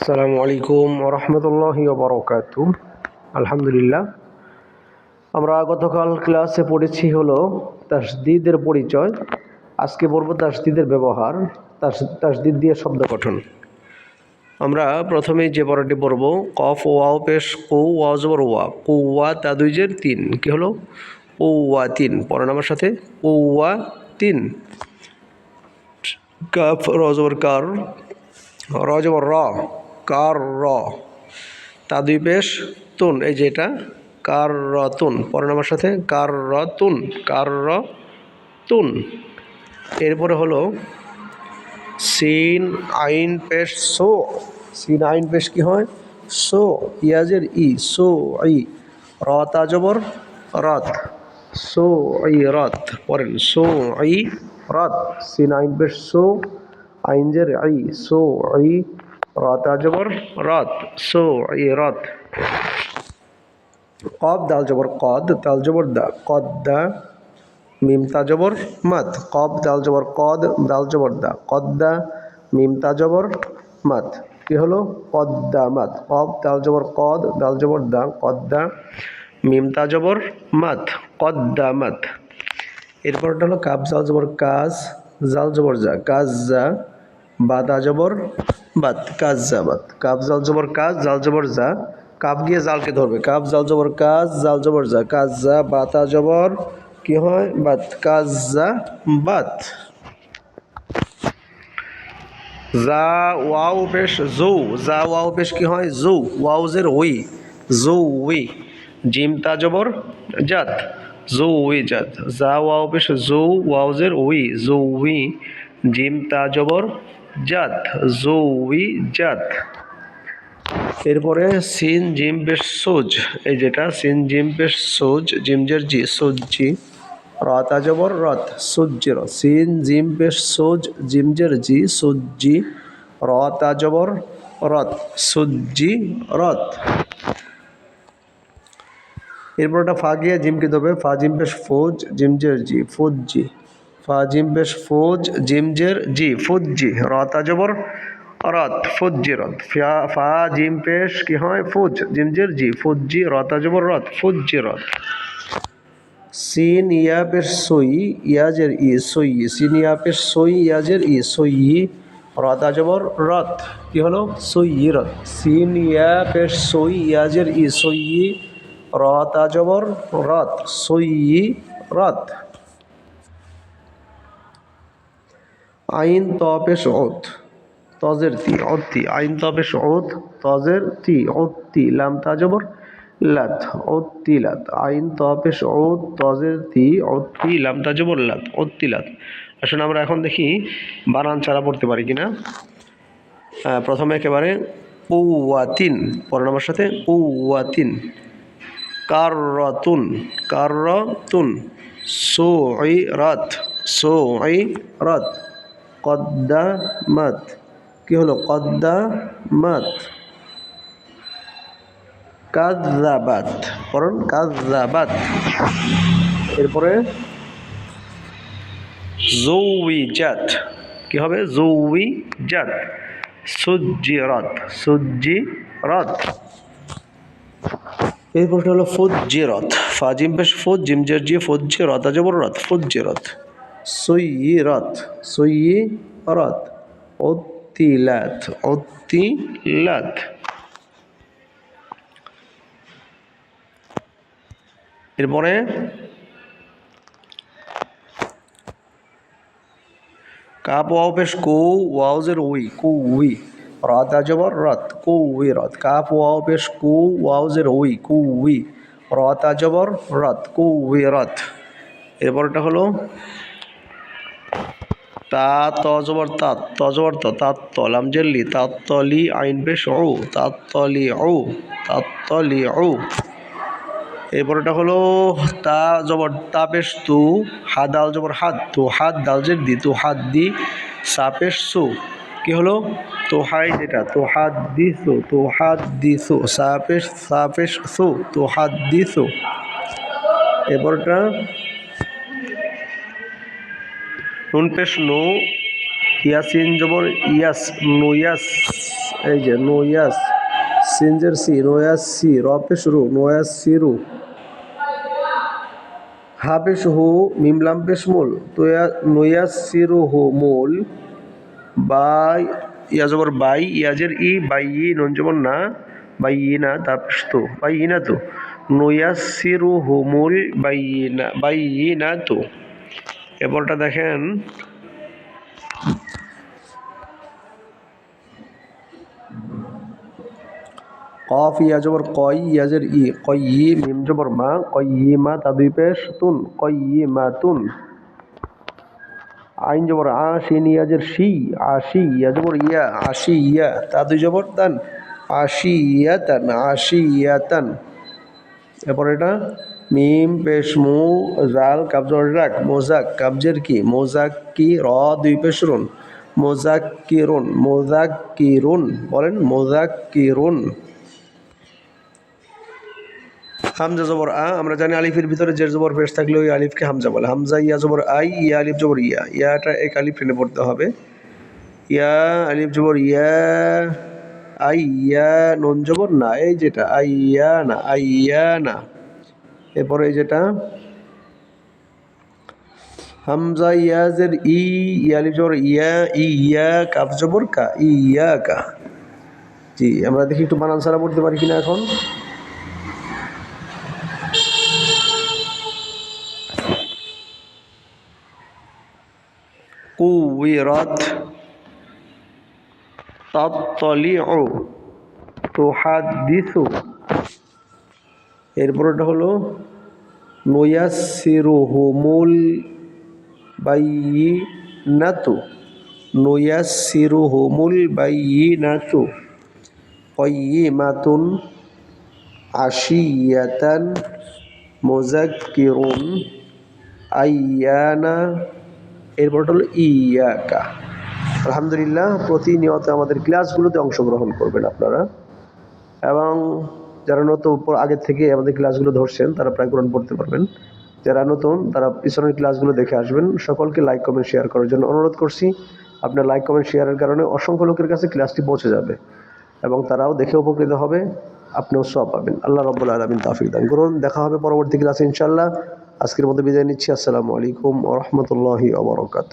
আসসালামু আলাইকুম রহমতুল্লাহি বরকাত আলহামদুলিল্লাহ। আমরা গতকাল ক্লাসে পড়েছি হলো তাসদিদের পরিচয়। আজকে পড়ব তাসদিদের ব্যবহার, তাস- তাসদিদ দিয়ে শব্দ গঠন। আমরা প্রথমেই যে পড়াটি পড়ব, কফ, ওয়াও, পেশ, কৌ, ওয়াও, জবর, ওয়া। কৌয়া তাদুইজের তিন। কি হলো? কৌয়া তিন। পড়েন আমার সাথে কৌয়া তিন। কাফ রজবর কার। র, জবর, র। কার র তা পেশ তুন, এই যে এটা কার র তুন পরের আমার সাথে কার র তুন কার র তুন এরপরে হলো সিন আইন পেশ সো। সিন আইন পেশ কি হয়? সো, ইয়াজের ই, সো ই র তাজবর রত। সো ই রত। পরেন সো ই রত। সিন আইন পেশ সো আইনজের আই, সো ই রত আজবর রত সো, ই রত কব দাল, জবর, কদ, দাল, জবর, দা, কদ, দা, মিম তাজবর মাত। কব দাল, জবর, কদ, দাল, জবর, দা কদ্দা মিম তাজবর মাত। কি হলো? কদ্দা মাত। কব দাল, জবর, কদ, দাল, জবর, দা কদ্দা মিম তাজবর মাত। কদ্দা মাত। এরপরটা হলো কাব জাল, জবর, কাজ, জাল, জবর যা কাজ যা বাদ আজবর বাদ, কাজ যা বাদ। কাপ জাল, জবর, কাজ, জাল, জবর, যা। কাপ গিয়ে জালকে ধরবে। কাপ জাল, জবর, কাজ, জাল, জবর, যা। কাজ, যা, বাতা জবর, কি হয়? বাদ কাজ, যা, বাত। জা ওয়াও, পেশ জৌ জা ওয়াও, পেশ, কি হয়? জৌ ওয়াউজের ওই জৌ ওই জিম তাজবর জাত। জৌ ওই জাত। যা, ওয়াও, পেশ জৌ ওয়াউজের ওই জৌ ওই জিম তাজবর জাত জৌ ওই জাত। এরপরে সিন জিম পেশ সোজ, এই যেটা, সিন জিম পেশ সোজ জিমজের জি সোজি রত আজবর রত সূর্যের সিন জিম পেশ সোজ জিমজের জি সূর্যি রত আজবর রত সূর্যি রত এরপর একটা ফা গিয়ে জিমকে দেবে ফা জিম পেশ ফৌজ জিমজের জি ফৌজি ফা, জিম পেশ ফৌজ জিমজের জি, ফুজি রত, আজবর, রত, ফুজি রত। ফা জিম পেশ কি হয়? ফুজ জিমজের জি, ফুজি রত, আজবর, রত, ফুজি রত। সিন, ইয়া, পেশ, সই ইয়াজের ই, সই, সিন, ইয়া, পেশ, সই ইয়াজের ই, সই রত, আজবর, রত। কি হলো? সই রত। সিন, ইয়া, পেশ, সই ইয়াজের ই, সই রত, আজবর, রত, সই রত। আইন তপেশ ওত তজের তি। অতি আইন তপেশ ওত তজের তি অতি লাম তাজবর লাত অতি লাত। আইন তপেশ ওত তজের তি অতি লাম তাজবর লাত অতি লাত। আসলে আমরা এখন দেখি বানান ছাড়া পড়তে পারি কিনা। প্রথমে একেবারে পৌয়াতিন পরের আমার সাথে পৌয়াতিন কাররাতুন কাররাতুন। সুইরাত সুইরাত কদ্দামাত। কি হলো? কদ্দামাত। কাযাবাত পড়ুন কাযাবাত এরপরে জৌই জৌইজাত কি হবে? জৌইজাত সুজ্জিরাত। সুজ্জিরাত। এই প্রশ্ন হলো ফুজ্জিরত। ফাজিম পেশ ফুজ জিমজের জি ফুজ্জিরত। আজবর রত। ফুজ্জিরত। সুইরত সুইরত অতিলাত অতিলাত। এরপরে কাপ ওয়াও পেশ কৌ ওয়াউজের উই কৌ উই। রথ আজবর রথ কৌ উই রত। কাপ ওয়াও পেশ কৌ ওয়াউজের উই কৌ উই। রথ আজবর রথ কৌ উই রত। এরপরটা হলো তা তজবর তাত তজবর তাত তলাম জেল্লি তাত তলি আইন পেশ ও তাত তলি ও তাত তলি ও এরপরটা হলো তা জবর তা পেশ তু হাত দাল জবর হাত তু হাত দাল জের দি তু হাত দি সা পেশ সু। কি হলো? তো হাই যেটা, তো হাত দি সু, তো হাত দি সু পেশ, সা পেশ সু, তো হাত দি সু। এরপরটা নুন পেশ নো ইয়াসিন জবর ইয়াস নুয়াস এই যে নোয়াস সিনজের সি নোয়াস সি, রপেশ রু নোয়াস সিরু হাফেশ হু, মিমলাম পেশ মূল তোয়া নোয়াস সিরু হু মূল, বাই, ইয়া জবর বাই, ইয়াজের ই, বাই ই, নুন জবর না, বাই ই না, তাপস তো, বাই ই না তো। নোয়াস সিরু হু মূল, বাই ই না, বাই ই না তো। এরপরটা দেখেন। কফ ইয়া জবর, কই ইয়াজের ই, কই ই, মিম জবর মা, কই ই মা, তা দুই পেশ তুন, কই ই মা তুন। আইন জবর আ শিন ইয়াজের শি আশি ইয়া জবর ইয়া আশি ইয়া, তা দুই জবর তান আশি ইয়া তান আশি ইয়া তান। এরপর এটা মিম পেশ মু জাল কাবজর রাখ মোজাক, কাবজের কি, মোজাক কি, র, দুই পেশ রুন মোজাক কি রুন, মোজাক কি রুন, বলেন মোজাক কি রুন। হামজা জবর আ, আমরা জানি আলিফের ভিতরে জের জবর পেশ থাকলে ওই আলিফকে হামজা বলে। হামজা, ইয়া জবর আই, ইয়া আলিফ জবর ইয়া, ইয়াটা এক আলিফ টেনে পড়তে হবে। ইয়া আলিফ জবর ইয়া, আই, ইয়া, নুন জবর না, এই যেটা আইয়া না আইয়া না। এরপরে যেটা, হামজা ইয়াজের ই ইয়া আলিফ জবর ইয়া ইয়া, কাফ জবর কা ইয়া, কা। জি, আমরা দেখি একটু বানান সারা পড়তে পারি কিনা এখন। কুবিরত তাত্তলিউ, তুহাদ্দিসু। এরপরটা হলো নৈয়াসিরুহমুল বাই নাতু নুয়াসিরুহুমুল নুয়াসিরুহুমুল বাইয়িনাতু, কয়িমাতুন আশিয়াতান মুজাক্কিরুন আইয়ানা। এরপরটা হলো ইয়াকা। আলহামদুলিল্লাহ, প্রতিনিয়ত আমাদের ক্লাসগুলোতে অংশগ্রহণ করবেন আপনারা। এবং যারা নতুন আগের থেকে আমাদের ক্লাসগুলো ধরছেন, তারা প্রায় কোরআন পড়তে পারবেন। যারা নতুন, তারা পিছনের ক্লাসগুলো দেখে আসবেন। সকলকে লাইক, কমেন্ট, শেয়ার করার জন্য অনুরোধ করছি। আপনার লাইক, কমেন্ট, শেয়ারের কারণে অসংখ্য লোকের কাছে ক্লাসটি পৌঁছে যাবে এবং তারাও দেখে উপকৃত হবে। আপনিও সব পাবেন। আল্লাহ রব্বুল আলমিন তাফিক দান করুন। দেখা হবে পরবর্তী ক্লাসে ইনশাল্লাহ আজকের মতো বিদায় নিচ্ছি। আসসালামু আলাইকুম ও রহমতুল্লাহি ওবরকাত